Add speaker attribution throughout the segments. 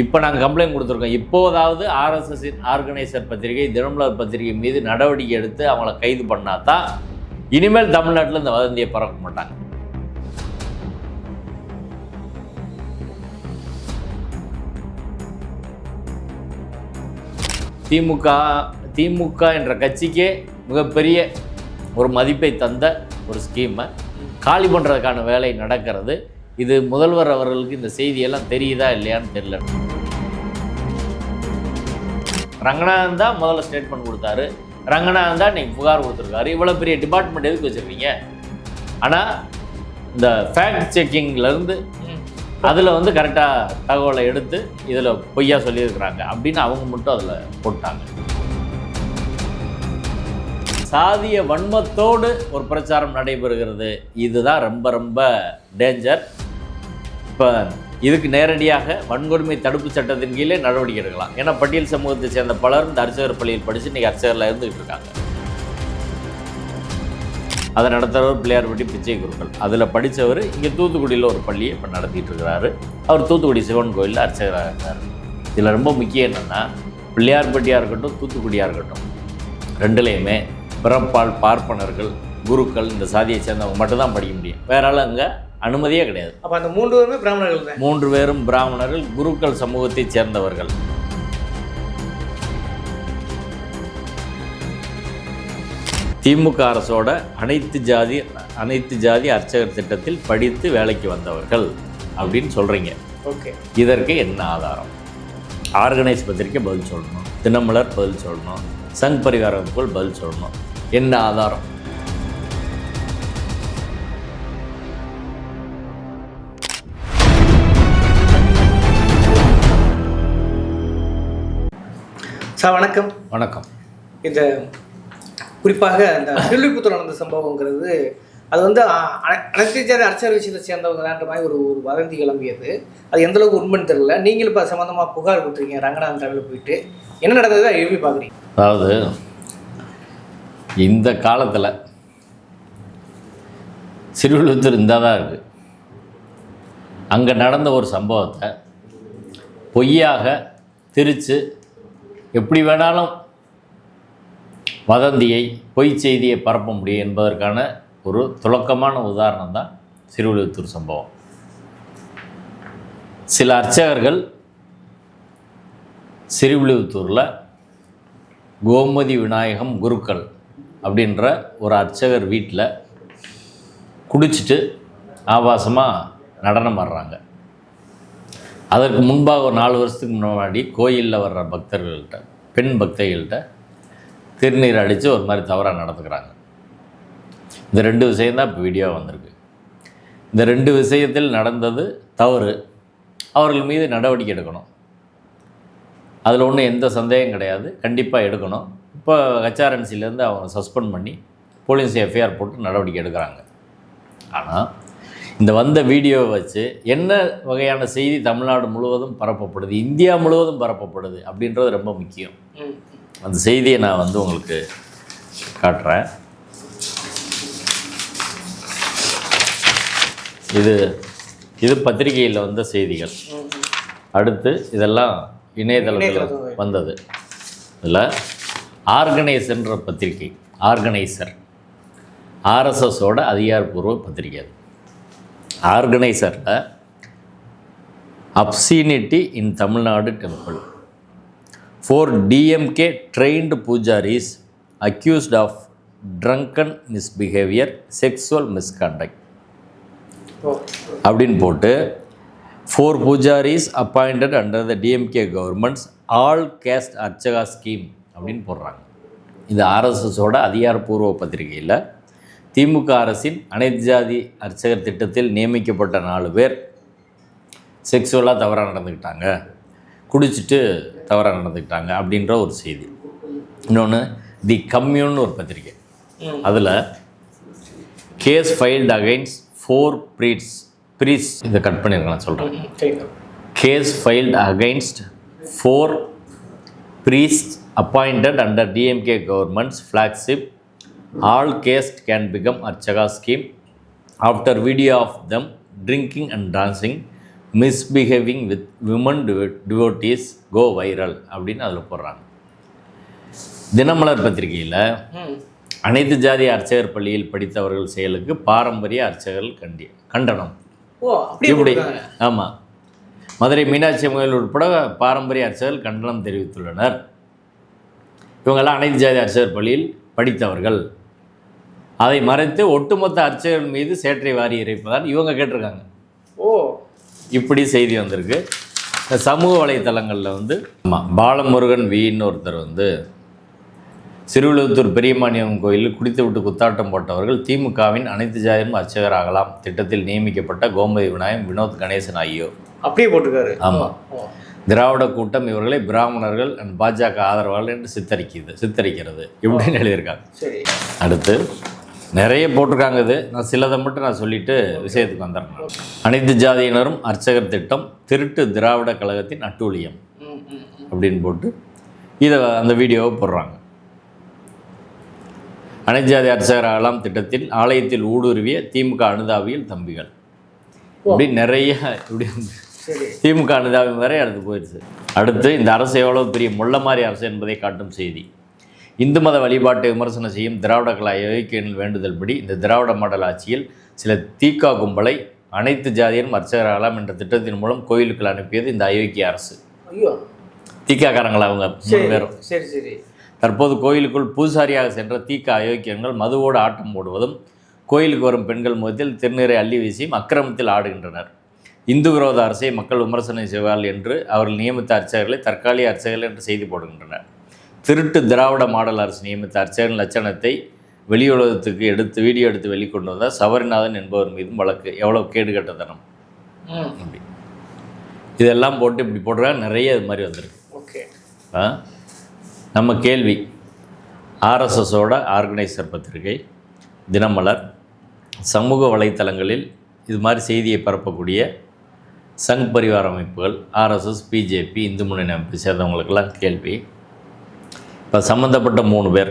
Speaker 1: இப்போ நாங்கள் கம்ப்ளைண்ட் கொடுத்துருக்கோம். இப்போதாவது ஆர்எஸ்எஸ்ஸின் ஆர்கனைசர் பத்திரிகை தினமலர் பத்திரிகை மீது நடவடிக்கை எடுத்து அவங்கள கைது பண்ணால் தான் இனிமேல் தமிழ்நாட்டில் இந்த வதந்தியை பறக்க மாட்டாங்க. திமுக திமுக என்ற கட்சிக்கே மிகப்பெரிய ஒரு மதிப்பை தந்த ஒரு ஸ்கீமை காலி பண்ணுறதுக்கான வேலை நடக்கிறது. இது முதல்வர் அவர்களுக்கு இந்த செய்தியெல்லாம் தெரியுதா இல்லையான்னு தெரியல. ரங்கநாதன் தான் முதல்ல ஸ்டேட்மெண்ட் கொடுத்தாரு. ரங்கநாதன் தான் நீங்கள் புகார் கொடுத்துருக்காரு. இவ்வளோ பெரிய டிபார்ட்மெண்ட் எதுக்கு வச்சுருக்கீங்க? ஆனால் இந்த ஃபேக்ட் செக்கிங்லேருந்து அதில் வந்து கரெக்டாக தகவலை எடுத்து இதில் பொய்யா சொல்லியிருக்கிறாங்க அப்படின்னு அவங்க மட்டும் அதில் போட்டாங்க. சாதிய வன்மத்தோடு ஒரு பிரச்சாரம் நடைபெறுகிறது. இதுதான் ரொம்ப ரொம்ப டேஞ்சர் இப்போ இதுக்கு நேரடியாக வன்கொடுமை தடுப்பு சட்டத்தின் கீழே நடவடிக்கை எடுக்கலாம். ஏன்னா பட்டியல் சமூகத்தை சேர்ந்த பலரும் இந்த அர்ச்சகர் பள்ளியில் படித்து இன்றைக்கி அர்ச்சகரில் இருந்துகிட்டு இருக்காங்க. அதை நடத்துகிறவர் பிள்ளையார்பட்டி பிச்சை குருக்கள். அதில் படித்தவர் இங்கே தூத்துக்குடியில் ஒரு பள்ளியை இப்போ நடத்திட்டு இருக்கிறாரு. அவர் தூத்துக்குடி சிவன் கோயிலில் அர்ச்சகராக இருந்தார் இதில் ரொம்ப முக்கியம் என்னென்னா பிள்ளையார்பட்டியாக இருக்கட்டும் தூத்துக்குடியாக இருக்கட்டும் ரெண்டுலேயுமே பிறப்பால் பார்ப்பனர்கள் குருக்கள் இந்த சாதியை சேர்ந்தவங்க மட்டும்தான் படிக்க முடியும். வேற அங்கே அனுமதியே கிடையாது.
Speaker 2: அப்ப அந்த மூன்று பேருமே பிராமணர்கள்
Speaker 1: மூன்று பேரும் பிராமணர்கள் குருக்கள் சமூகத்தைச் சேர்ந்தவர்கள். திமுக அரசோட அனைத்து ஜாதி அனைத்து ஜாதி அர்ச்சகர் திட்டத்தில் படித்து வேலைக்கு வந்தவர்கள் அப்படின்னு சொல்கிறீங்க
Speaker 2: ஓகே.
Speaker 1: இதற்கு என்ன ஆதாரம்? ஆர்கனைஸ் பத்திரிக்கை பதில் சொல்லணும் தினமலர் பதில் சொல்லணும் சங் பரிவாரத்துக்குள் பதில் சொல்லணும். என்ன ஆதாரம்?
Speaker 2: சார் வணக்கம்.
Speaker 1: வணக்கம்.
Speaker 2: இந்த குறிப்பாக அந்த ஸ்ரீவில்லிபுத்தூர் நடந்த சம்பவங்கிறது அது வந்து அ- அ- அனைத்து ஜாதி அர்ச்சகர் விஷயத்தை சேர்ந்தவங்கன்ற மாதிரி ஒரு ஒரு வதந்தி கிளம்பியது. அது எந்த அளவுக்கு உண்மைன்னு தெரியல. நீங்களும் இப்போ சம்மந்தமாக புகார் கொடுத்துருக்கீங்க ரங்கநாதன் தலையில் போயிட்டு. என்ன நடந்ததை எழுப்பி பார்க்குறீங்க.
Speaker 1: அதாவது இந்த காலத்தில் சிறுவிழுத்தூர் இருந்தால் தான் இருக்குது அங்கே நடந்த ஒரு சம்பவத்தை பொய்யாக திரித்து எப்படி வேணாலும் வதந்தியை பொய் செய்தியை பரப்ப முடியும் என்பதற்கான ஒரு துலக்கமான உதாரணம் தான் சிறுவிழுத்தூர் சம்பவம். சில அர்ச்சகர்கள் சிறுவிழுத்தூரில் கோமதி விநாயகம் குருக்கள் அப்படின்ற ஒரு அர்ச்சகர் வீட்டில் குடிச்சிட்டு ஆபாசமாக நடனம் ஆடுறாங்க. அதற்கு முன்பாக ஒரு நாலு வருஷத்துக்கு முன்னாடி கோயிலில் வர்ற பக்தர்கள்ட்ட பெண் பக்தைகள்கிட்ட திருநீர் அடித்து ஒரு மாதிரி தவறாக நடந்துக்கிறாங்க. இந்த ரெண்டு விஷயம்தான் இப்போ வீடியோ வந்திருக்கு. இந்த ரெண்டு விஷயத்தில் நடந்தது தவறு. அவர்கள் மீது நடவடிக்கை எடுக்கணும். அதில் ஒன்றும் எந்த சந்தேகம் கிடையாது. கண்டிப்பாக எடுக்கணும். இப்போ ஹெச்ஆர்என்சிலேருந்து அவங்க சஸ்பெண்ட் பண்ணி போலீஸ் எஃப்ஐஆர் போட்டு நடவடிக்கை எடுக்கிறாங்க. ஆனால் இந்த வந்த வீடியோவை வச்சு என்ன வகையான செய்தி தமிழ்நாடு முழுவதும் பரப்பப்படுது இந்தியா முழுவதும் பரப்பப்படுது அப்படின்றது ரொம்ப முக்கியம். அந்த செய்தியை நான் வந்து உங்களுக்கு காட்டுறேன். இது இது பத்திரிகையில் வந்த செய்திகள். அடுத்து இதெல்லாம் இணையதளத்துல வந்தது. இதில் ஆர்கனைசர்ன்ற பத்திரிகை ஆர்கனைசர். ஆர்எஸ்எஸோட அதிகாரப்பூர்வ பத்திரிகை அது. ஆர்கனைசரில் obscenity in Tamil Nadu temple. Four DMK trained pujaris accused of drunken misbehaviour sexual misconduct அப்படின்னு போட்டு four pujaris appointed under the DMK government's all caste archaka scheme அப்படின்னு போடுறாங்க. இது ஆர்எஸ்எஸோட அதிகாரப்பூர்வ பத்திரிகையில் திமுக அரசின் அனைத்து ஜாதி அர்ச்சகர் திட்டத்தில் நியமிக்கப்பட்ட நாலு பேர் செக்ஸுவலாக தவறாக நடந்துக்கிட்டாங்க. குடிச்சிட்டு தவறாக நடந்துக்கிட்டாங்க அப்படின்ற ஒரு செய்தி. இன்னொன்று தி கம்யூன்னு ஒரு பத்திரிகை
Speaker 2: ம்
Speaker 1: அதில் case filed against four priests priests இதை கட் பண்ணியிருக்கேன் நான் சொல்கிறேன் case filed against four priests appointed under DMK government's flagship all caste can become Archaka scheme. After video of them drinking and dancing misbehaving with women devotees go viral அப்படின்னு அதில் போடுறாங்க. தினமலர் பத்திரிகையில் அனைத்து ஜாதி அர்ச்சகர் பள்ளியில் படித்தவர்கள் செயலுக்கு பாரம்பரிய அர்ச்சகர்கள் கண்டி கண்டனம். இப்படி. ஆமாம் மதுரை மீனாட்சி அம்மன் கோயில் உட்பட பாரம்பரிய அர்ச்சகர்கள் கண்டனம் தெரிவித்துள்ளனர். இவங்கெல்லாம் அனைத்து ஜாதி அர்ச்சகர் பள்ளியில் படித்தவர்கள். அதை மறைத்து ஒட்டுமொத்த அர்ச்சகர்கள் மீது சேற்றை வாரி இறைப்பதால் இவங்க கேட்டிருக்காங்க.
Speaker 2: ஓ.
Speaker 1: இப்படி செய்தி வந்திருக்கு. சமூக வலைத்தளங்களில் வந்து ஆமாம் பாலமுருகன் வின்னு ஒருத்தர் வந்து சிறுவிழுத்தூர் பெரியமானியம் கோயிலில் குடித்து விட்டு குத்தாட்டம் போட்டவர்கள் திமுகவின் அனைத்து ஜாதியும் அர்ச்சகர் ஆகலாம் திட்டத்தில் நியமிக்கப்பட்ட கோமதி விநாயகம் வினோத் கணேசன் ஆகியோர்.
Speaker 2: அப்படியே போட்டிருக்காரு.
Speaker 1: ஆமா.
Speaker 2: ஓ
Speaker 1: திராவிட கூட்டம் இவர்களை பிராமணர்கள் அண்ட் பாஜக ஆதரவாளர்கள் என்று சித்தரிக்குது சித்தரிக்கிறது. இப்படின்னு எழுதியிருக்காங்க.
Speaker 2: சரி.
Speaker 1: அடுத்து நிறைய போட்டிருக்காங்க இது. நான் சிலதை மட்டும் நான் சொல்லிட்டு விஷயத்துக்கு வந்துடுறேன் அனைத்து ஜாதியினரும் அர்ச்சகர் திட்டம் திருட்டு திராவிட கழகத்தின் அட்டூழியம். அப்படின்னு போட்டு இதை அந்த வீடியோவை போடுறாங்க. அனைத்து ஜாதி அர்ச்சகர் ஆகலாம் திட்டத்தில் ஆலயத்தில் ஊடுருவிய திமுக அனுதாபியில் தம்பிகள். இப்படி நிறைய இப்படி திமுக அனுதாபி வரை அடுத்து போயிடுச்சு. அடுத்து இந்த அரசு எவ்வளவு பெரிய முள்ளமாரி அரசு என்பதை காட்டும் செய்தி. இந்து மத வழிபாட்டை விமர்சனம் செய்யும் திராவிட கலா இயக்கியனில் வேண்டுதல்படி இந்த திராவிட மாடல் ஆட்சியில் சில தீக்கா கும்பலை அனைத்து ஜாதியிலும் அர்ச்சகராகலாம் என்ற திட்டத்தின் மூலம் கோயிலுக்கு அனுப்பியது இந்த அயோக்கிய அரசு. தீக்காக்காரங்களா அவங்க பேரும்.
Speaker 2: சரி சரி.
Speaker 1: தற்போது கோயிலுக்குள் பூசாரியாக சென்ற தீக்க அயோக்கியங்கள் மதுவோடு ஆட்டம் போடுவதும் கோயிலுக்கு வரும் பெண்கள் முகத்தில் திருநீரை அள்ளி வீசியும் அக்கிரமத்தில் ஆடுகின்றனர். இந்து விரோத அரசை மக்கள் விமர்சனம் செய்வார்கள் என்று அவர்கள் நியமித்த அர்ச்சகர்களை தற்காலிக அர்ச்சகர்கள் என்று செய்தி போடுகின்றனர். திருட்டு திராவிட மாடல் அரசு நியமித்த அர்ச்சகரின் லட்சணத்தை வெளியுலகத்துக்கு எடுத்து வீடியோ எடுத்து வெளிக்கொண்டு வந்தால் சபரிநாதன் என்பவர் மீதும் வழக்கு. எவ்வளோ கேடு கட்டத்தனம்
Speaker 2: ம்.
Speaker 1: அப்படி. இதெல்லாம் போட்டு இப்படி போடுறாங்க நிறைய இது மாதிரி வந்திருக்கு.
Speaker 2: ஓகே?
Speaker 1: நம்ம கேள்வி. ஆர்எஸ்எஸோட ஆர்கனைசர் பத்திரிகை தினமலர் சமூக வலைத்தளங்களில் இது மாதிரி செய்தியை பரப்பக்கூடிய சங் பரிவார அமைப்புகள் ஆர்எஸ்எஸ் பிஜேபி இந்து முன்னணி அமைப்பு சேர்ந்தவங்களுக்கெல்லாம் கேள்வி. இப்போ சம்மந்தப்பட்ட மூணு பேர்.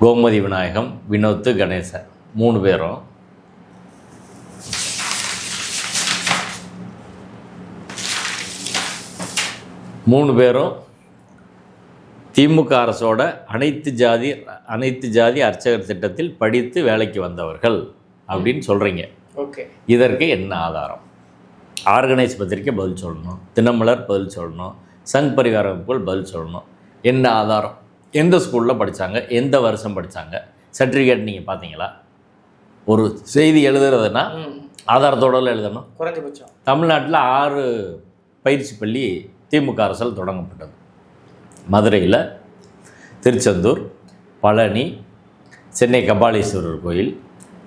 Speaker 1: கோமதி விநாயகம் வினோத்து கணேசன். மூணு பேரும். மூணு பேரும் திமுக அரசோட அனைத்து ஜாதி அனைத்து ஜாதி அர்ச்சகர் திட்டத்தில் படித்து வேலைக்கு வந்தவர்கள் அப்படின்னு சொல்கிறீங்க
Speaker 2: ஓகே.
Speaker 1: இதற்கு என்ன ஆதாரம்? ஆர்கனைஸ் பத்திரிக்கை பதில் சொல்லணும். தினமலர் பதில் சொல்லணும். சங் பரிவார அமைப்புகள் பதில் சொல்லணும். என்ன ஆதாரம்? எந்த ஸ்கூலில் படித்தாங்க எந்த வருஷம் படித்தாங்க சர்டிஃபிகேட் நீங்கள் பார்த்தீங்களா? ஒரு செய்தி எழுதுறதுன்னா ஆதாரத்தோட எழுதணும்.
Speaker 2: குறைஞ்சபட்சம்.
Speaker 1: தமிழ்நாட்டில் ஆறு பயிற்சி பள்ளி திமுக அரசால் தொடங்கப்பட்டது. மதுரையில் திருச்செந்தூர் பழனி சென்னை கபாலீஸ்வரர் கோயில்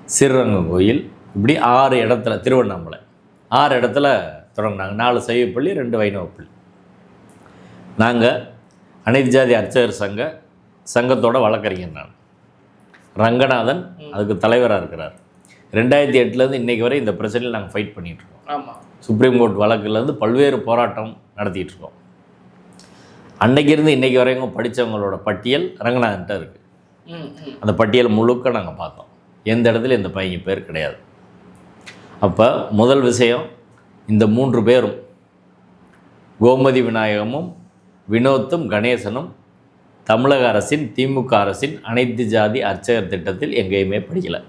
Speaker 1: ஸ்ரீரங்கம் கோயில் இப்படி ஆறு இடத்துல திருவண்ணாமலை. ஆறு இடத்துல தொடங்கினாங்க. நாலு சைவ பள்ளி ரெண்டு வைணவ பள்ளி நாங்கள் அனைத்து ஜாதி அர்ச்சகர் சங்க சங்கத்தோட வழக்கறிஞர் நான். ரங்கநாதன் அதுக்கு தலைவராக இருக்கிறார். ரெண்டாயிரத்தி எட்டுலேருந்து இன்றைக்கி வரை இந்த பிரச்சனையில் நாங்கள் ஃபைட் பண்ணிகிட்ருக்கோம்
Speaker 2: ஆமாம்
Speaker 1: சுப்ரீம் கோர்ட் வழக்குலேருந்து பல்வேறு போராட்டம் நடத்திட்டு இருக்கோம். அன்னைக்கு இருந்து இன்னைக்கு வரைக்கும் படித்தவங்களோட பட்டியல் ரங்கநாதன்ட்ட இருக்குது அந்த பட்டியல் முழுக்க நாங்கள் பார்த்தோம். எந்த இடத்துல இந்த பையன் பேர் கிடையாது. அப்போ முதல் விஷயம் இந்த மூன்று பேரும் கோமதி விநாயகமும் வினோத்தும் கணேசனும் தமிழக அரசின் திமுக அரசின் அனைத்து ஜாதி அர்ச்சகர் திட்டத்தில் எங்கேயுமே படிக்கலை.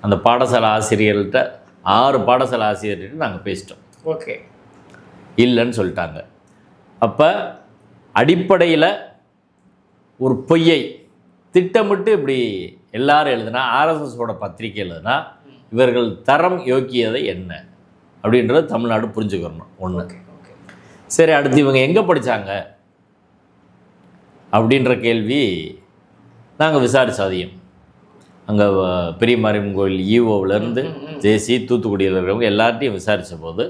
Speaker 1: அந்த பாடசாலை ஆசிரியர்கள்ட்ட ஆறு பாடசாலை ஆசிரியர்கிட்ட நாங்கள் பேசிட்டோம்.
Speaker 2: ஓகே.
Speaker 1: இல்லைன்னு சொல்லிட்டாங்க. அப்போ அடிப்படையில் ஒரு பொய்யை திட்டமிட்டு இப்படி எல்லாரும் எழுதுனா ஆர்எஸ்எஸோட பத்திரிக்கை எழுதுனா இவர்கள் தரம் யோக்கியதை என்ன? அப்படின்றத தமிழ்நாடு புரிஞ்சுக்கிறணும் ஒன்று சரி அடுத்து இவங்க எங்கே படித்தாங்க அப்படின்ற கேள்வி நாங்கள் விசாரிச்சோம் அதையும் அங்கே பெரிய மாரியம்மன் கோயில் ஈவோவிலேருந்து ஜேசி தூத்துக்குடியில் இருக்கிறவங்க எல்லார்ட்டையும் விசாரித்த போது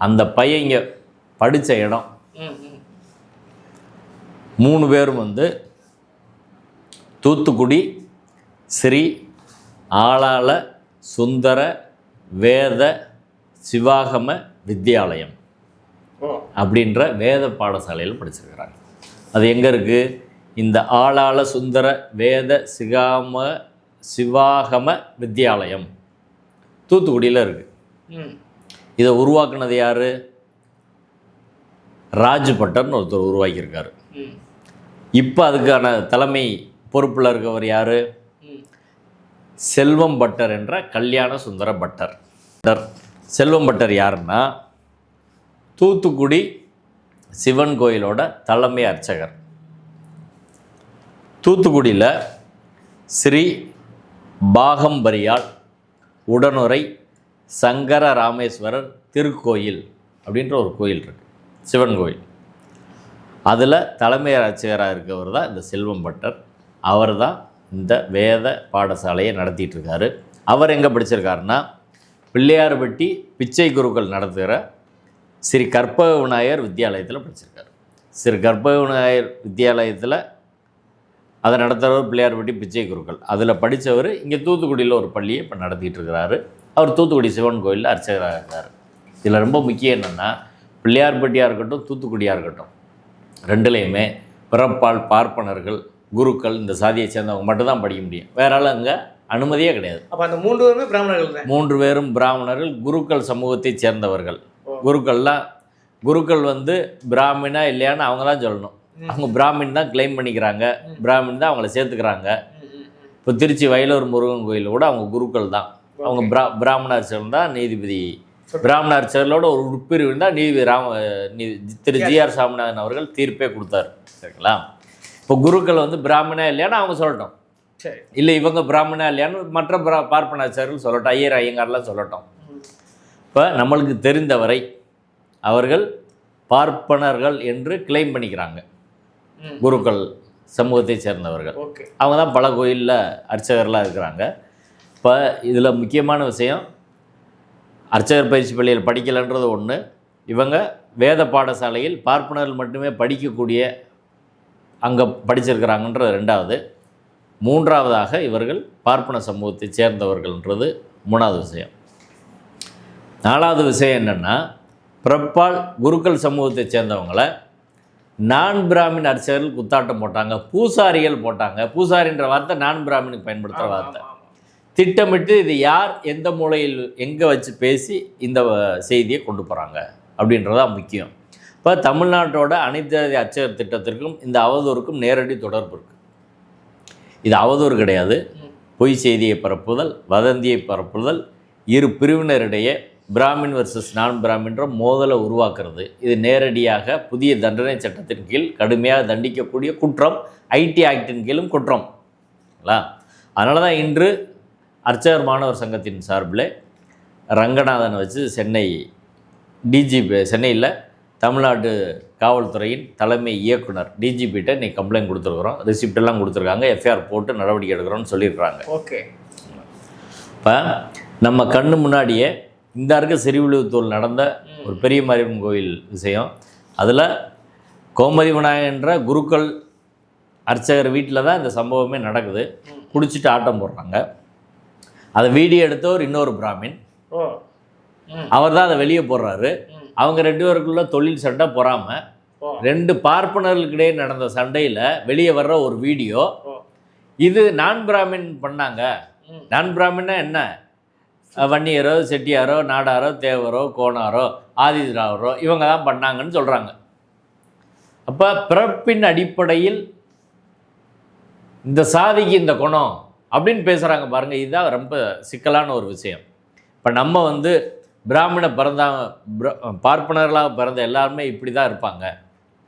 Speaker 1: அந்த பையன் இங்கே படித்த இடம் மூணு பேரும் வந்து தூத்துக்குடி ஸ்ரீ ஆளாள சுந்தர வேத சிவாகம வித்யாலயம் அப்படின்ற வேத பாடசாலையில் படிச்சிருக்கிறாங்க. அது எங்கே இருக்குது இந்த ஆளாள சுந்தர வேத சிகாம சிவாகம வித்யாலயம். தூத்துக்குடியில் இருக்குது இதை உருவாக்குனது யார்? ராஜ் பட்டர்னு ஒருத்தர் உருவாக்கியிருக்காரு. இப்போ அதுக்கான தலைமை பொறுப்பில் இருக்கவர் யார்? செல்வம் பட்டர் என்ற கல்யாண சுந்தர பட்டர் பட்டர். செல்வம் பட்டர் யாருன்னா தூத்துக்குடி சிவன் கோயிலோட தலைமை அர்ச்சகர். தூத்துக்குடியில் ஸ்ரீ பாகம்பரியால் உடனுரை சங்கர ராமேஸ்வரர் திருக்கோயில் அப்படின்ற ஒரு கோயில் இருக்குது சிவன் கோயில். அதில் தலைமை அர்ச்சகராக இருக்கவர் தான் இந்த செல்வம் பட்டர். அவர் தான் இந்த வேத பாடசாலையை நடத்திட்டுருக்காரு அவர் எங்கே படிச்சிருக்காருன்னா பிள்ளையார்பட்டி பிச்சை குருக்கள் நடத்துகிற ஸ்ரீ கற்பக விநாயகர் வித்யாலயத்தில் படிச்சிருக்காரு. ஸ்ரீ கற்பக விநாயகர் வித்யாலயத்தில் அதை நடத்துகிறவர் பிள்ளையார்பட்டி பிச்சை குருக்கள். அதில் படித்தவர் இங்கே தூத்துக்குடியில் ஒரு பள்ளியை இப்போ நடத்திட்டு இருக்கிறாரு. அவர் தூத்துக்குடி சிவன் கோயிலில் அர்ச்சகராக இருக்கார். இதில் ரொம்ப முக்கியம் என்னென்னா பிள்ளையார்பட்டியாக இருக்கட்டும் தூத்துக்குடியாக இருக்கட்டும் ரெண்டுலேயுமே பிறப்பால் பார்ப்பனர்கள் குருக்கள் இந்த சாதியை சேர்ந்தவங்க மட்டும்தான் படிக்க முடியும். வேற ஆள் அங்கே அனுமதியே கிடையாது.
Speaker 2: அப்போ அந்த மூன்று பேருமே பிராமணர்கள்
Speaker 1: மூன்று பேரும் பிராமணர்கள் குருக்கள் சமூகத்தைச் சேர்ந்தவர்கள். குருக்கள்லாம் குருக்கள் வந்து பிராமினா இல்லையான்னு அவங்க தான் சொல்லணும். அவங்க பிராமின் தான் கிளைம் பண்ணிக்கிறாங்க. பிராமின் தான் அவங்கள சேர்த்துக்கிறாங்க. இப்போ திருச்சி வயலூர் முருகன் கோயில் கூட அவங்க குருக்கள் தான். அவங்க பிரா பிராமண அர்ச்சகர் தான் நீதிபதி. பிராமண அர்ச்சகர்களோட ஒரு உட்பிரிவு தான் நீதிபதி ராம நீ திரு ஜிஆர் சாமிநாதன் அவர்கள் தீர்ப்பே கொடுத்தாரு. சரிங்களா? இப்போ குருக்கள் வந்து பிராமணா இல்லையான்னு அவங்க சொல்லட்டும். இல்லை இவங்க பிராமணா இல்லையான்னு மற்ற பிரா பார்ப்பன அர்ச்சகர்கள் சொல்லட்டும். ஐயர் ஐயங்கார்லாம் சொல்லட்டும். இப்போ நம்மளுக்கு தெரிந்தவரை அவர்கள் பார்ப்பனர்கள் என்று கிளைம் பண்ணிக்கிறாங்க. குருக்கள் சமூகத்தை சேர்ந்தவர்கள். அவங்க தான் பல கோயிலில் அர்ச்சகர்களாக இருக்கிறாங்க. இப்போ இதில் முக்கியமான விஷயம் அர்ச்சகர் பயிற்சி பள்ளியில் படிக்கலைன்றது ஒன்று இவங்க வேத பாடசாலையில் பார்ப்பனர்கள் மட்டுமே படிக்கக்கூடிய அங்கே படிச்சிருக்கிறாங்கன்றது ரெண்டாவது. மூன்றாவதாக இவர்கள் பார்ப்பன சமூகத்தை சேர்ந்தவர்கள்ன்றது மூணாவது விஷயம். நாலாவது விஷயம் என்னென்னா பிறப்பால் குருக்கள் சமூகத்தை சேர்ந்தவங்களை நான் பிராமின் அர்ச்சகர்கள் குத்தாட்டம் போட்டாங்க பூசாரிகள் போட்டாங்க. பூசாரின்ற வார்த்தை நான் பிராமினுக்கு பயன்படுத்துகிற வார்த்தை. திட்டமிட்டு இது யார் எந்த மூலையில் எங்கே வச்சு பேசி இந்த செய்தியை கொண்டு போகிறாங்க அப்படின்றதான் முக்கியம். இப்போ தமிழ்நாட்டோட அனைத்து ஜாதி அர்ச்சகர் திட்டத்திற்கும் இந்த அவதூறுக்கும் நேரடி தொடர்பு இருக்குது இது அவதூறு கிடையாது. பொய் செய்தியை பரப்புதல் வதந்தியை பரப்புதல் இரு பிரிவினரிடையே பிராமின் வர்சஸ் நான் பிராமின்ற மோதலை உருவாக்குறது. இது நேரடியாக புதிய தண்டனை சட்டத்தின் கீழ் கடுமையாக தண்டிக்கக்கூடிய குற்றம் ஐடி ஆக்டின் கீழும் குற்றம். அதனால தான் இன்று அர்ச்சகர் மாணவர் சங்கத்தின் சார்பில் ரங்கநாதனை வச்சு சென்னை டிஜிபி சென்னையில் தமிழ்நாடு காவல்துறையின் தலைமை இயக்குனர் டிஜிபிகிட்ட இன்னைக்கு கம்ப்ளைண்ட் கொடுத்துருக்குறோம். ரிசிப்ட் எல்லாம் கொடுத்துருக்காங்க. எஃப்ஐஆர் போட்டு நடவடிக்கை எடுக்கிறோம்னு சொல்லியிருக்கிறாங்க.
Speaker 2: ஓகே.
Speaker 1: இப்போ நம்ம கண்ணு முன்னாடியே இந்த இருக்க சிறுவிழுத்தூர் நடந்த ஒரு பெரிய மாரியம்மன் கோயில் விஷயம். அதில் கோமதி விநாயகன்ற குருக்கள் அர்ச்சகர் வீட்டில் தான் இந்த சம்பவமே நடக்குது. குடிச்சிட்டு ஆட்டம் போடுறாங்க. அதை வீடியோ எடுத்தவர் இன்னொரு பிராமின். அவர் தான் அதை வெளியே போடுறாரு. அவங்க ரெண்டு பேருக்குள்ள தொழில் சண்டை பொறாம ரெண்டு பார்ப்பனர்களுக்கிடையே நடந்த சண்டையில் வெளியே வர்ற ஒரு வீடியோ. இது நான் பிராமின் பண்ணாங்க. நான் பிராமின்னா என்ன? வன்னியரோ செட்டியாரோ நாடாரோ தேவரோ கோணாரோ ஆதிதிராவரோ இவங்க தான் பண்ணாங்கன்னு சொல்கிறாங்க அப்போ பிறப்பின் அடிப்படையில் இந்த சாதிக்கு இந்த குணம் அப்படின்னு பேசுகிறாங்க பாருங்கள் இதுதான் ரொம்ப சிக்கலான ஒரு விஷயம். இப்போ நம்ம வந்து பிராமண பிறந்தாங்க பிர- பார்ப்பனர்களாக பிறந்த எல்லாருமே இப்படி தான் இருப்பாங்க.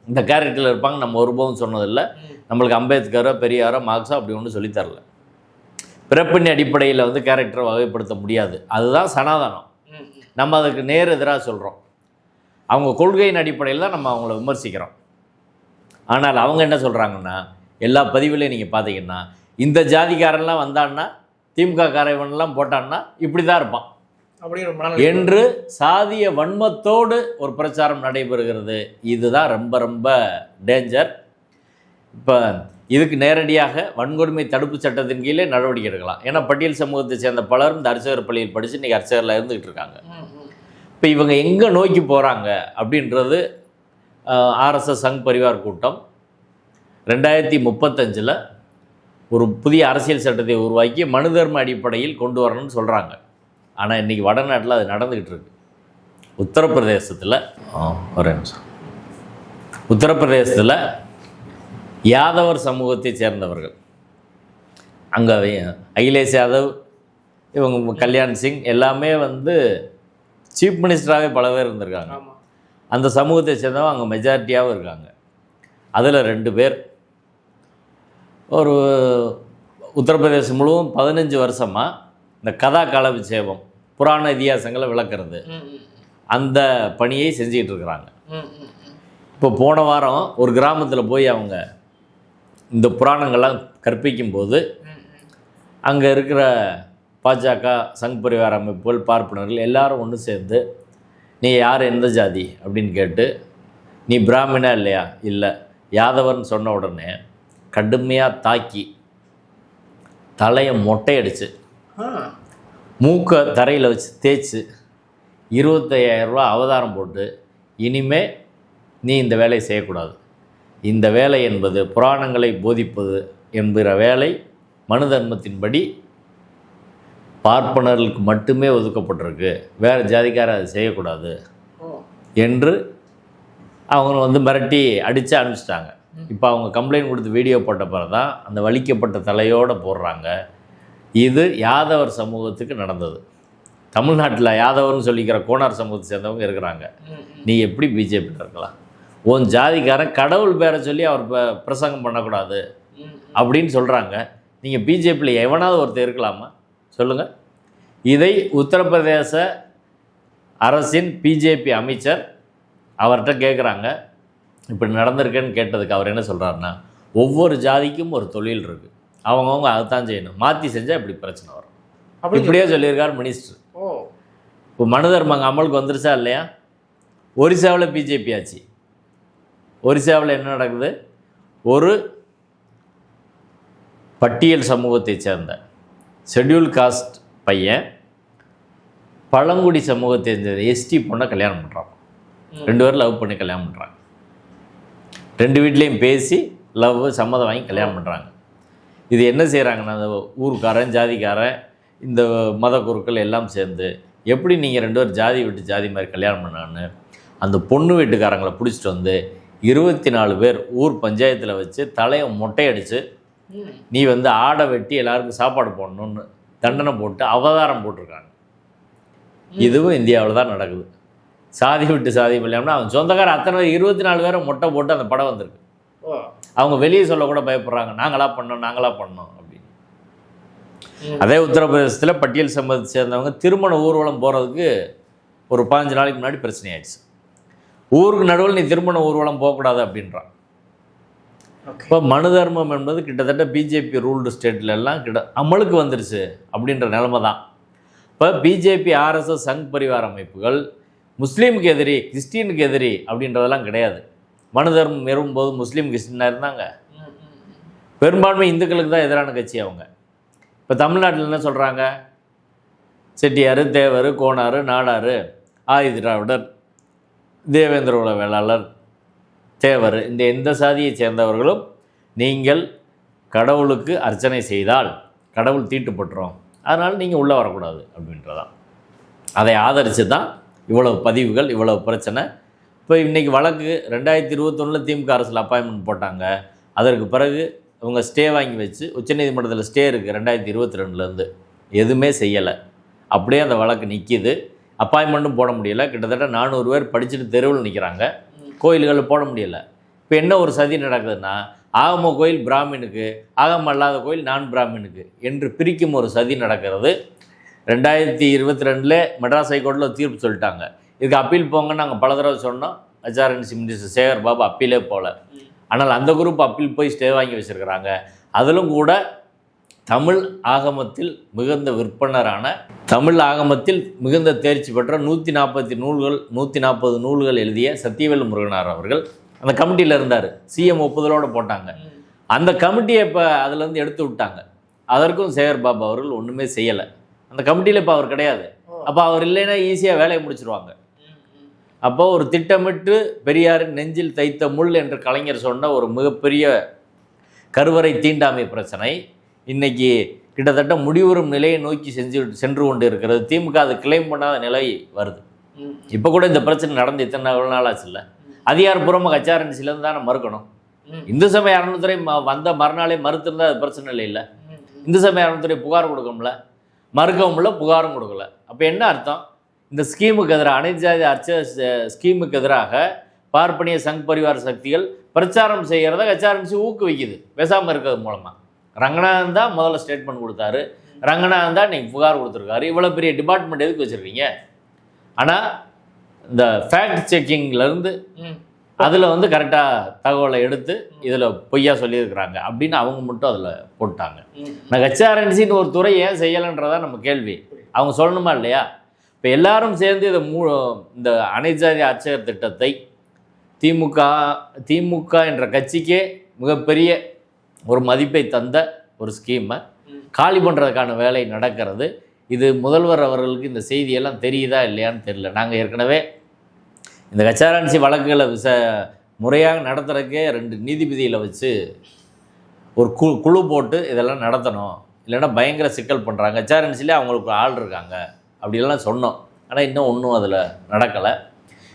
Speaker 1: இந்த கேரக்டரில் இருப்பாங்க. நம்ம ஒருபோதும் சொன்னதில்லை. நம்மளுக்கு அம்பேத்கரோ பெரியாரோ மார்க்ஸோ அப்படி ஒன்றும் சொல்லித் தரல. பிறப்பின் அடிப்படையில் வந்து கேரக்டரை வகைப்படுத்த முடியாது. அதுதான் சனாதனம். நம்ம அதுக்கு நேர் எதிராக சொல்கிறோம் அவங்க கொள்கையின் அடிப்படையில் தான் நம்ம அவங்கள விமர்சிக்கிறோம். ஆனால் அவங்க என்ன சொல்கிறாங்கன்னா எல்லா பதிவுலையும் நீங்கள் பார்த்தீங்கன்னா இந்த ஜாதிக்காரன்லாம் வந்தான்னா திமுக காரவன்லாம் போட்டான்னா இப்படி தான் இருப்பான் என்று சாதிய வன்மத்தோடு ஒரு பிரச்சாரம் நடைபெறுகிறது. இதுதான் ரொம்ப ரொம்ப டேஞ்சர் இப்போ இதுக்கு நேரடியாக வன்கொடுமை தடுப்பு சட்டத்தின் கீழே நடவடிக்கை எடுக்கலாம். ஏன்னா பட்டியல் சமூகத்தை சேர்ந்த பலரும் இந்த அர்ச்சகர் பள்ளியில் படித்து இன்றைக்கி அர்ச்சகரில் இருந்துகிட்டு இருக்காங்க. இப்போ இவங்க எங்கே நோக்கி போகிறாங்க அப்படின்றது ஆர்எஸ்எஸ் சங் பரிவார் கூட்டம். ரெண்டாயிரத்தி முப்பத்தஞ்சில் ஒரு புதிய அரசியல் சட்டத்தை உருவாக்கி மனு தர்ம அடிப்படையில் கொண்டு வரணும்னு சொல்கிறாங்க ஆனால் இன்றைக்கி வடநாட்டில் அது நடந்துக்கிட்டு இருக்கு. உத்தரப்பிரதேசத்தில் ஒரே நிமிஷம் உத்தரப்பிரதேசத்தில் யாதவர் சமூகத்தை சேர்ந்தவர்கள். அங்கே அகிலேஷ் யாதவ் இவங்க கல்யாண் சிங் எல்லாமே வந்து சீஃப் மினிஸ்டராகவே பல பேர் இருந்திருக்காங்க. அந்த சமூகத்தை சேர்ந்தவங்க அங்கே மெஜாரிட்டியாகவும் இருக்காங்க. அதில் ரெண்டு பேர். ஒரு உத்தரப்பிரதேசம் முழுவதும் பதினஞ்சு வருஷமாக இந்த கதா காலபிஷேகம் புராண இதிகாசங்களை விளக்குறது. அந்த பணியை செஞ்சுக்கிட்டு இருக்கிறாங்க. இப்போ போன வாரம் ஒரு கிராமத்தில் போய் அவங்க இந்த புராணங்கள்லாம் கற்பிக்கும்போது
Speaker 2: போது
Speaker 1: அங்கே இருக்கிற பாஜக சங் பரிவார அமைப்புகள் பார்ப்பனர்கள் எல்லாரும் ஒன்று சேர்ந்து நீ யார் எந்த ஜாதி? அப்படின்னு கேட்டு நீ பிராமணா இல்லையா? இல்லை. யாதவர்னு சொன்ன உடனே கடுமையாக தாக்கி தலையை மொட்டையடிச்சு மூக்கை தரையில் வச்சு தேய்ச்சி இருபத்தையாயிரரூவா அவதாரம் போட்டு இனிமே நீ இந்த வேலையை செய்யக்கூடாது. இந்த வேலை என்பது புராணங்களை போதிப்பது என்கிற வேலை மனு தர்மத்தின்படி பார்ப்பனர்களுக்கு மட்டுமே ஒதுக்கப்பட்டிருக்கு. வேறு ஜாதிக்காரர் அதை செய்யக்கூடாது என்று அவங்க வந்து மிரட்டி அடித்து அனுப்பிச்சிட்டாங்க. இப்போ அவங்க கம்ப்ளைண்ட் கொடுத்து வீடியோ போட்ட பிறகு தான் அந்த வலிக்கப்பட்ட தலையோடு போடுறாங்க. இது யாதவர் சமூகத்துக்கு நடந்தது. தமிழ்நாட்டில் யாதவர்னு சொல்லிக்கிற கோனார் சமூகத்தை சேர்ந்தவங்க இருக்கிறாங்க. நீ எப்படி பிஜேபியில் இருக்கலாம்? உன் ஜாதிக்காரன் கடவுள் பேரை சொல்லி அவர் பிரசங்கம் பண்ணக்கூடாது. அப்படின்னு சொல்கிறாங்க நீங்கள் பிஜேபியில் எவனாவது ஒருத்தர் இருக்கலாமா? சொல்லுங்கள் இதை உத்தரப்பிரதேச அரசின் பிஜேபி அமைச்சர் அவர்கிட்ட கேட்குறாங்க இப்படி நடந்திருக்கேன்னு கேட்டதுக்கு அவர் என்ன சொல்கிறாருன்னா ஒவ்வொரு ஜாதிக்கும் ஒரு தொழில் இருக்குது அவங்கவுங்க அதைத்தான் செய்யணும். மாற்றி செஞ்சால் இப்படி பிரச்சனை வரும்.
Speaker 2: அப்படி
Speaker 1: இப்படியே சொல்லியிருக்கார் மினிஸ்டர்.
Speaker 2: ஓ.
Speaker 1: இப்போ மனு தர்மம் அங்கே அமலுக்கு வந்துருச்சா இல்லையா? ஒரிசாவில் பிஜேபி ஆச்சு. ஒரிசாவில் என்ன நடக்குது? ஒரு பட்டியல் சமூகத்தைச் சேர்ந்த ஷெட்யூல் காஸ்ட் பையன் பழங்குடி சமூகத்தை சேர்ந்த எஸ்டி பொண்ணை கல்யாணம் பண்ணுறான் ரெண்டு பேரும் லவ் பண்ணி கல்யாணம் பண்ணுறாங்க ரெண்டு வீட்லேயும் பேசி லவ் சம்மதம் வாங்கி கல்யாணம் பண்ணுறாங்க இது என்ன செய்கிறாங்கன்னா அந்த ஊர்க்காரன் ஜாதிக்காரன் இந்த மத குருக்கள் எல்லாம் சேர்ந்து எப்படி நீங்கள் ரெண்டு பேரும் ஜாதி விட்டு ஜாதி மாதிரி கல்யாணம் பண்ணான்னு அந்த பொண்ணு வீட்டுக்காரங்களை பிடிச்சிட்டு வந்து இருபத்தி நாலு பேர் ஊர் பஞ்சாயத்தில் வச்சு தலையை மொட்டையடிச்சு
Speaker 2: ம்.
Speaker 1: நீ வந்து ஆடை வெட்டி எல்லாருக்கும் சாப்பாடு போடணும்னு தண்டனை போட்டு அவதாரம் போட்டிருக்காங்க. இதுவும் இந்தியாவில் தான் நடக்குது. சாதி விட்டு சாதி கல்யாணம்னா அவன் சொந்தக்கார அத்தனை பேர் இருபத்தி நாலு பேரை மொட்டை போட்டு அந்த படம் வந்திருக்கு. அவங்க வெளியே சொல்லக்கூட பயப்படுறாங்க. நாங்களா பண்ணோம் நாங்களா பண்ணோம் அப்படின்னு. அதே உத்தரப்பிரதேசத்தில் பட்டியல் சம்பவத்தை சேர்ந்தவங்க திருமண ஊர்வலம் போகிறதுக்கு ஒரு பாஞ்சு நாளைக்கு முன்னாடி பிரச்சனை ஆயிடுச்சு ஊருக்கு நடுவில் நீ திருமண ஊர்வலம் போகக்கூடாது அப்படின்றான். இப்போ மனு தர்மம் என்பது கிட்டத்தட்ட பிஜேபி ரூல்டு ஸ்டேட்ல எல்லாம் கிட்ட அமலுக்கு வந்துருச்சு அப்படின்ற நிலைமை தான். இப்போ பிஜேபி ஆர்எஸ்எஸ் சங் பரிவார அமைப்புகள் முஸ்லீமுக்கு எதிரி கிறிஸ்டினுக்கு எதிரி அப்படின்றதெல்லாம் கிடையாது. மனு தர்மம் வரும்போது முஸ்லீம் கிறிஸ்டினாக இருந்தாங்க. பெரும்பான்மை இந்துக்களுக்கு தான் எதிரான கட்சி அவங்க. இப்போ தமிழ்நாட்டில் என்ன சொல்கிறாங்க செட்டியார் தேவர் கோனார் நாடார் ஆதி திராவிடர் தேவேந்திர குல வேளாளர் தேவர் இந்த எந்த சாதியை சேர்ந்தவர்களும் நீங்கள் கடவுளுக்கு அர்ச்சனை செய்தால் கடவுள் தீட்டுப்பட்டுரும். அதனால் நீங்கள் உள்ளே வரக்கூடாது அப்படின்றதான். அதை ஆதரித்து தான் இவ்வளவு பதிவுகள் இவ்வளவு பிரச்சனை. இப்போ இன்றைக்கி வழக்கு ரெண்டாயிரத்தி இருபத்தொன்னில் திமுக அரசில் அப்பாயின்மெண்ட் போட்டாங்க. அதற்கு பிறகு இவங்க ஸ்டே வாங்கி வச்சு உச்சநீதிமன்றத்தில் ஸ்டே இருக்குது ரெண்டாயிரத்தி இருபத்தி ரெண்டுலேருந்து எதுவுமே செய்யலை. அப்படியே அந்த வழக்கு நிற்கிது அப்பாயின்மெண்ட்டும் போட முடியல. கிட்டத்தட்ட நானூறு பேர் படிச்சுட்டு தெருவில் நிற்கிறாங்க கோயில்களில் போட முடியல. இப்போ என்ன ஒரு சதி நடக்குதுன்னா ஆகம கோயில் பிராமினுக்கு ஆகம அல்லாத கோயில் நான் பிராமினுக்கு என்று பிரிக்கும் ஒரு சதி நடக்கிறது. ரெண்டாயிரத்தி இருபத்தி ரெண்டில் மெட்ராஸ் ஹைகோர்ட்டில் தீர்ப்பு சொல்லிட்டாங்க. இதுக்கு அப்பீல் போங்கன்னு நாங்கள் பல தடவை சொன்னோம். ஹெச்ஆர்என்சி மினிஸ்டர் சேகர் பாபு அப்பீலே போகல ஆனால் அந்த குரூப் அப்பீல் போய் ஸ்டே வாங்கி வச்சுருக்கிறாங்க. அதிலும் கூட தமிழ் ஆகமத்தில் மிகுந்த விற்பனரான தமிழ் ஆகமத்தில் மிகுந்த தேர்ச்சி பெற்ற நூற்றி நாற்பத்தி நூல்கள் நூற்றி நாற்பது நூல்கள் எழுதிய சத்தியவேலு முருகனார் அவர்கள் அந்த கமிட்டியில் இருந்தார். சிஎம் ஒப்புதலோடு போட்டாங்க. அந்த கமிட்டியை இப்போ அதுலேருந்து எடுத்து விட்டாங்க. அதற்கும் சேகர் பாபு அவர்கள் ஒன்றுமே செய்யலை. அந்த கமிட்டியில் இப்போ அவர் கிடையாது. அப்போ அவர் இல்லைன்னா ஈஸியாக வேலையை முடிச்சிருவாங்க. அப்போ ஒரு திட்டமிட்டு பெரியாரின் நெஞ்சில் தைத்த முள் என்று கலைஞர் சொன்ன ஒரு மிகப்பெரிய கருவறை தீண்டாமை பிரச்சனை இன்னைக்கு கிட்டத்தட்ட முடிவுறும் நிலையை நோக்கி செஞ்சு சென்று கொண்டு இருக்கிறது திமுக அது கிளைம் பண்ணாத நிலை வருது. இப்போ கூட இந்த பிரச்சனை நடந்து இத்தனை நாள் ஆச்சு இல்லை? அதிகாரப்பூர்வமாக கச்சாரன்சிலேருந்து தானே மறுக்கணும். இந்து சமய அறநிலைத்துறை ம- வந்த மறுநாளே மறுத்திருந்தா அது பிரச்சனை இல்லை இல்லை. இந்து சமய அறநிலைத்துறை புகார் கொடுக்கும்ல மறுக்கவும் இல்லை புகாரும் கொடுக்கல. அப்போ என்ன அர்த்தம்? இந்த ஸ்கீமுக்கு எதிராக அனைத்து ஜாதி அர்ச்ச ஸ்கீமுக்கு எதிராக பார்ப்பனிய சங் பரிவார சக்திகள் பிரச்சாரம் செய்கிறத கச்சாரன்சி ஊக்குவிக்குது. பேசாமல் இருக்கிறது மூலமாக ரங்கநாதன் தான் முதல்ல ஸ்டேட்மெண்ட் கொடுத்தாரு. ரங்கநாதன் தான் இன்னைக்கு புகார் கொடுத்துருக்காரு. இவ்வளோ பெரிய டிபார்ட்மெண்ட் எதுக்கு வச்சுருக்கீங்க? ஆனால் இந்த ஃபேக்ட் செக்கிங்லேருந்து. அதில் வந்து கரெக்டாக தகவலை எடுத்து இதில் பொய்யா சொல்லியிருக்கிறாங்க அப்படின்னு அவங்க மட்டும் அதில் போட்டாங்க. நான் ஹெச்ஆர்என்சின்னு ஒரு துறை ஏன் செய்யலைன்றதா நம்ம கேள்வி. அவங்க சொல்லணுமா இல்லையா? இப்போ எல்லாரும் சேர்ந்து இதை மூ இந்த அனைஜாதி அர்ச்சகர் திட்டத்தை திமுக திமுக என்ற கட்சிக்கே மிகப்பெரிய ஒரு மதிப்பை தந்த ஒரு ஸ்கீமை காலி பண்ணுறதுக்கான வேலை நடக்கிறது. இது முதல்வர் அவர்களுக்கு இந்த செய்தியெல்லாம் தெரியுதா இல்லையான்னு தெரியல. நாங்கள் ஏற்கனவே இந்த கச்சாரான்சி வழக்குகளை விச முறையாக நடத்துகிறக்கே ரெண்டு நீதிபதியில் வச்சு ஒரு குழு குழு போட்டு இதெல்லாம் நடத்தணும். இல்லைன்னா பயங்கர சிக்கல் பண்ணுறாங்க கச்சாரன்சிலே அவங்களுக்கு ஆள் இருக்காங்க. அப்படிலாம் சொன்னோம். ஆனால் இன்னும் ஒன்றும் அதில் நடக்கலை.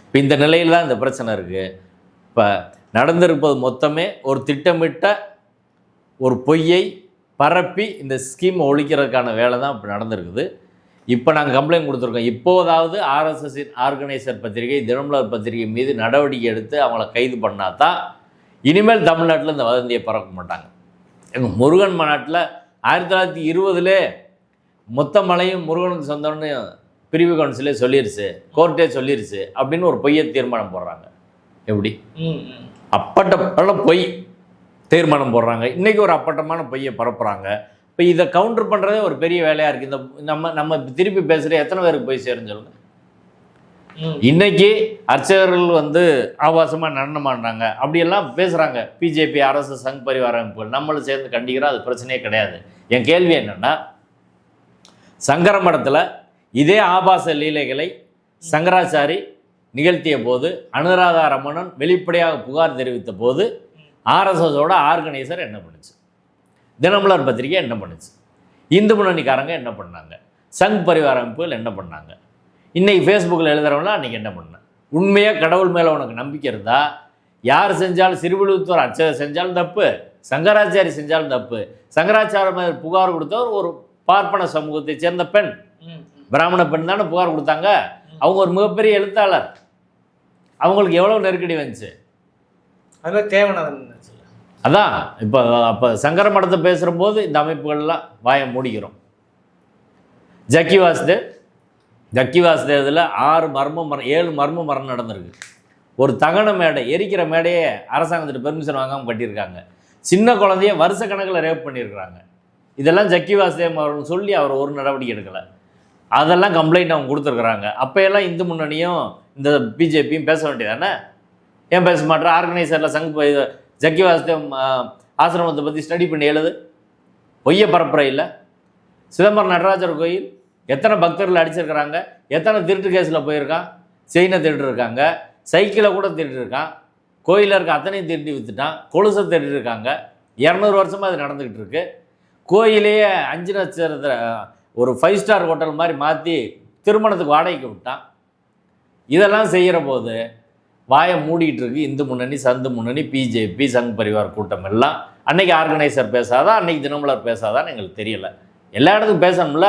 Speaker 1: இப்போ இந்த நிலையில் தான் இந்த பிரச்சனை இருக்குது இப்போ நடந்திருப்பது மொத்தமே ஒரு திட்டமிட்ட ஒரு பொய்யை பரப்பி இந்த ஸ்கீமை ஒழிக்கிறதுக்கான வேலை தான் இப்போ நடந்திருக்குது. இப்போ நாங்கள் கம்ப்ளைண்ட் கொடுத்துருக்கோம். இப்போதாவது ஆர்எஸ்எஸ் ஆர்கனைசர் பத்திரிகை தினமலர் பத்திரிகை மீது நடவடிக்கை எடுத்து அவங்கள கைது பண்ணால் தான் இனிமேல் தமிழ்நாட்டில் இந்த வதந்தியை பறக்க மாட்டாங்க. எங்க முருகன் மாநாட்டில் ஆயிரத்தி தொள்ளாயிரத்தி இருபதுலே மொத்த மலையும் முருகனுக்கு சொந்தம்னு பிரிவு கவுன்சிலே சொல்லிருச்சு கோர்ட்டே சொல்லிருச்சு அப்படின்னு ஒரு பொய்யை தீர்மானம் போடுறாங்க. எப்படி. அப்பட்ட பொய். தீர்மானம் போடுறாங்க. இன்றைக்கி ஒரு அப்பட்டமான பொய்யை பரப்புகிறாங்க இப்போ இதை கவுண்டர் பண்ணுறதே ஒரு பெரிய வேலையாக இருக்குது இந்த நம்ம நம்ம திருப்பி பேசுகிற எத்தனை பேருக்கு போய் சேருன்னு சொல்லுங்க.
Speaker 2: ம்.
Speaker 1: இன்னைக்கு அர்ச்சகர்கள் வந்து ஆபாசமாக நடனம் ஆடுறாங்க அப்படியெல்லாம் பேசுகிறாங்க பிஜேபி அரசு சங் பரிவார அமைப்புகள் நம்மளும் சேர்ந்து கண்டிக்கிறோம். அது பிரச்சனையே கிடையாது. என் கேள்வி என்னென்னா சங்கர மடத்தில் இதே ஆபாச லீலைகளை சங்கராச்சாரி நிகழ்த்திய போது அனுராதா ரமணன் வெளிப்படையாக புகார் தெரிவித்த போது ஆர்எஸ்எஸோட ஆர்கனைசர் என்ன பண்ணுச்சு? தினமலர் பத்திரிகை என்ன பண்ணுச்சு? இந்து முன்னணிக்காரங்க என்ன பண்ணாங்க? சங் பரிவார அமைப்புகள் என்ன பண்ணாங்க? இன்னைக்கு ஃபேஸ்புக்கில் எழுதுறவங்களாம் அன்றைக்கி என்ன பண்ணேன் உண்மையாக கடவுள் மேலே உனக்கு நம்பிக்கை இருந்தால் யார் செஞ்சாலும் சிறுவிழுத்தூர் அர்ச்சகர் செஞ்சாலும் தப்பு. சங்கராச்சாரி செஞ்சாலும் தப்பு. சங்கராச்சாரிய மேல் புகார் கொடுத்தவர் ஒரு பார்ப்பன சமூகத்தை சேர்ந்த பெண். பிராமண பெண் தானே புகார் கொடுத்தாங்க? அவங்க ஒரு மிகப்பெரிய எழுத்தாளர். அவங்களுக்கு எவ்வளோ நெருக்கடி வந்துச்சு?
Speaker 2: அது மாதிரி தேவநாதன்
Speaker 1: அதான் இப்போ அப்போ சங்கர மடத்தை பேசுகிற போது இந்த அமைப்புகள்லாம் வாயை மூடிக்கிறோம். ஜக்கி வாசுதேவ் ஜக்கி வாசுதேவத்தில் ஆறு மர்ம மரம் ஏழு மர்ம மரம் நடந்திருக்கு. ஒரு தகன மேடை எரிக்கிற மேடையே அரசாங்கத்திட்ட பெர்மிஷன் வாங்காமல் கட்டியிருக்காங்க. சின்ன குழந்தைய வருஷ கணக்கில் ரேப் பண்ணியிருக்கிறாங்க. இதெல்லாம் ஜக்கி வாசுதேவ் அவர்கள் சொல்லி அவர் ஒரு நடவடிக்கை எடுக்கலை. அதெல்லாம் கம்ப்ளைண்ட் அவங்க கொடுத்துருக்குறாங்க. அப்போயெல்லாம் இந்து முன்னணியும் இந்த பிஜேபியும் பேச வேண்டியதானே ஏன் பேச மாட்டேற ஆர்கனைசரில் சங்க ஜக்கி வாசுதேவ் ஆசிரமத்தை பற்றி ஸ்டடி பண்ணி எழுது. பொய்ய பரப்புரை இல்லை. சிதம்பரம் நடராஜர் கோயில் எத்தனை பக்தர்கள் அடிச்சிருக்கிறாங்க எத்தனை திருட்டு கேஸில் போயிருக்கான் செயினை திருட்டு இருக்காங்க சைக்கிளை கூட திருட்டுருக்கான் கோயிலில் இருக்க அத்தனையும் திருட்டி விற்றுட்டான் கொலுசை திட்டிருக்காங்க இரநூறு வருஷமாக அது நடந்துக்கிட்டு இருக்கு. கோயிலையே அஞ்சு நட்சத்திர ஒரு ஃபைவ் ஸ்டார் ஹோட்டல் மாதிரி மாற்றி திருமணத்துக்கு வாடகைக்கு விட்டான். இதெல்லாம் செய்கிற போது வாயை மூடிட்டு இருக்கு இந்து முன்னணி சந்து முன்னணி பிஜேபி சங் பரிவார் கூட்டம் எல்லாம் அன்னைக்கு ஆர்கனைசர் பேசாதா அன்னைக்கு தினமலர் பேசாதான்னு எங்களுக்கு தெரியல. எல்லா இடத்துக்கும் பேசணும்ல?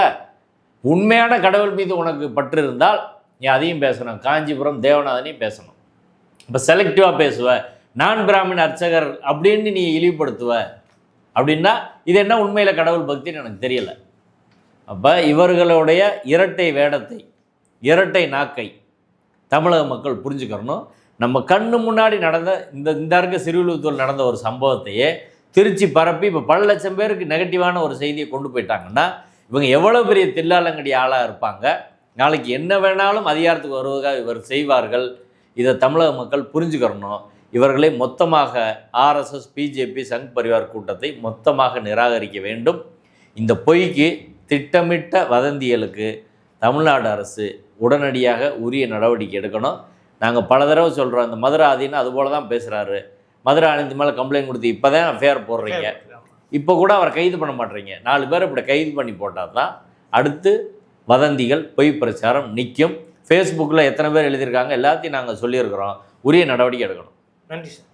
Speaker 1: உண்மையான கடவுள் மீது உனக்கு பற்று இருந்தால் நீ அதையும் பேசணும். காஞ்சிபுரம் தேவநாதனையும் பேசணும். இப்போ செலக்டிவாக பேசுவ. நான் பிராமின் அர்ச்சகர் அப்படின்னு நீ இழிவுபடுத்துவ. அப்படின்னா இது என்ன உண்மையில் கடவுள் பக்தின்னு எனக்கு தெரியல. அப்போ இவர்களுடைய இரட்டை வேடத்தை இரட்டை நாக்கை தமிழக மக்கள் புரிஞ்சுக்கிறணும். நம்ம கண்ணு முன்னாடி நடந்த இந்த இந்த இருக்க சிறுவிழுத்தூர் நடந்த ஒரு சம்பவத்தையே திருச்சி பரப்பி இப்போ பல லட்சம் பேருக்கு நெகட்டிவான ஒரு செய்தியை கொண்டு போயிட்டாங்கன்னா இவங்க எவ்வளோ பெரிய தில்லாலங்கடி ஆளாக இருப்பாங்க? நாளைக்கு என்ன வேணாலும் அதிகாரத்துக்கு வருவதாக இவர் செய்வார்கள். இதை தமிழக மக்கள் புரிஞ்சுக்கிறணும். இவர்களை மொத்தமாக ஆர்எஸ்எஸ் பிஜேபி சங் பரிவார் கூட்டத்தை மொத்தமாக நிராகரிக்க வேண்டும். இந்த பொய்க்கு திட்டமிட்ட வதந்திகளுக்கு தமிழ்நாடு அரசு உடனடியாக உரிய நடவடிக்கை எடுக்கணும். நாங்கள் பல தடவை சொல்கிறோம் இந்த மதுரை ஆதீனம் அது போல தான் பேசுகிறாரு மதுரை ஆனந்தி மேலே கம்ப்ளைண்ட் கொடுத்து இப்போ தான் ஃபேர் போடுறீங்க இப்போ கூட அவரை கைது பண்ண மாட்டீங்க. நாலு பேர் இப்படி கைது பண்ணி போட்டால் தான் அடுத்து வதந்திகள் பொய் பிரச்சாரம் நிற்கும் ஃபேஸ்புக்கில் எத்தனை பேர் எழுதியிருக்காங்க எல்லாத்தையும் நாங்கள் சொல்லியிருக்கிறோம். உரிய நடவடிக்கை எடுக்கணும்.
Speaker 2: நன்றி சார்.